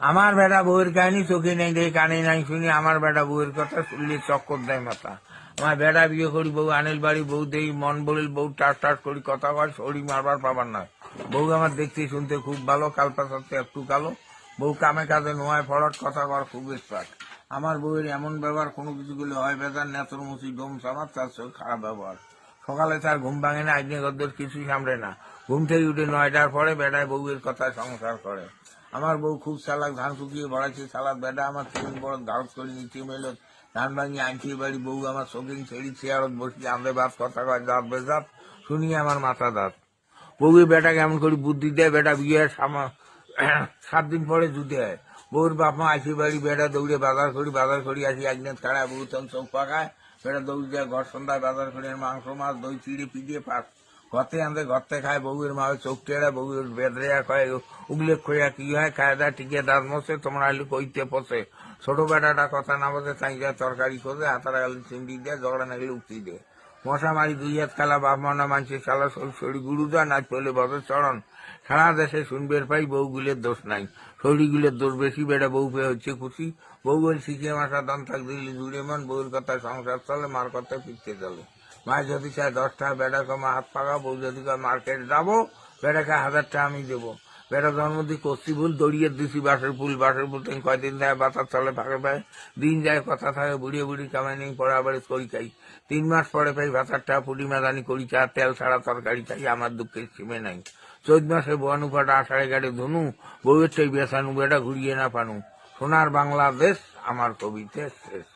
আমার বেটা বউয়ের কাহিনী চোখে নেই দেখে কানে নাই, শুনি আমার বেটা বউয়ের কথা শুনলে চক্কর দেয় মাথা। আমার বেটা বিয়ে করি, বউ আনিল বাড়ি, বউ দেই, মন বলিল বউ টাস টাস করি, কথা কয়, শরীর মারবার পাবার নয়। বউ আমার দেখতে শুনতে খুব ভালো, কালপা সাথে একটু কালো। বউ কামে কাজে নোয়ায় ফরট, কথা কর খুব স্পাট আমার বউয়ের এমন ব্যবহার, কোনো কিছু গুলো হয় বেজার নেতর মুসি ডোম সামার, তার সঙ্গে খারাপ ব্যবহার। সকালে তার ঘুম ভাঙে না, আজকে গদ্যের কিছুই সামলে না। ঘুম থেকে উঠে নয়টার পরে বেটায় বউয়ের কথায় সংসার করে। আমার বউ খুব সালাক, ধান শুকিয়ে বাড়াচ্ছে চালাক বেটা আমার তিন বড় গাউট করে নিচে মেলো ধান ভাঙিয়ে আনছি, বাড়ি বউ আমার শৌখিন ছেড়ি চেয়ারত বসি আন্দে বাদ কথা কয় দাঁত বেজাত শুনি আমার মাথা দাঁত। বউয়ের বেটা কেমন করে বুদ্ধি দেয়, বেটা বিয়ে সামা, সাত দিন পরে জুতে হয় বউর বাপ মা আসি বাড়ি, বেটা দৌড়ে বাজার করি বাজার করি আসি একদিন ছাড়া বউ তখন চোখ পাকায় বেটা দৌড় যায় ঘর সন্ধ্যায় বাজার করে, মাংস, মাছ, দই, চিড়ে, পিটিয়ে পাস ঘরতে আনতে গর্তে খায় বউয়ের মা চোখ টেড়ে বউয়ের বেদরিয়া কয়, উগলে খোয়া কি হয়? খায় দা টিকে দাঁত মশে তোমরা আলু কইতে পশে ছোট বেটাটা কথা না বসে তাই তরকারি করে হাতারা আলু চিংড়ি দিয়ে, ঝগড়া না গেলে উঠতে দেয়। মশা মারি দুই হাত খেলা বাপ মানা মানছে খেলা শরীর গুরু দা নাচ পেলে বছর চরণ। সারা দেশে শুনবের পাই বউগুলের দোষ নাই। শরীরগুলের দোষ বেশি বেড়া বউ পেয়ে হচ্ছে খুশি। বউ বল, শিখে মাসা দান থাক, দিল্লি জুড়ে মন বউর কথা সংসার চলে, মার কথা পিছিয়ে চলে। মায়ের যদি চায় দশ টাকা বেড়া কমা হাত পাকা বউ যদি মার্কেট যাব বেড়াকে হাজার টাকা আমি দেবো। বেটা জন্ম দিয়ে কষ্টি ভুল, দড়িয়ে দিছি বাসের ফুল বাসের ফুল থেকে কয়দিন দেয় বাতার চলে ফাঁকে পায় দিন যায়, কথা থাকে, বুড়িয়ে বুড়ি কামাই নেই পড়া বাড়ি করি খাই তিন মাস পরে পাই ভাতারটা পুটি মাদানি করি, চা, তেল ছাড়া তরকারি খাই আমার দুঃখের সীমে নাই। চৈত মাসে বনু ফাটা আষাঢ়ে গাড়ি ধনু, বউয়ের বেসানু বেটা ঘুরিয়ে না পানু। সোনার বাংলাদেশ, আমার কবিতে শেষ।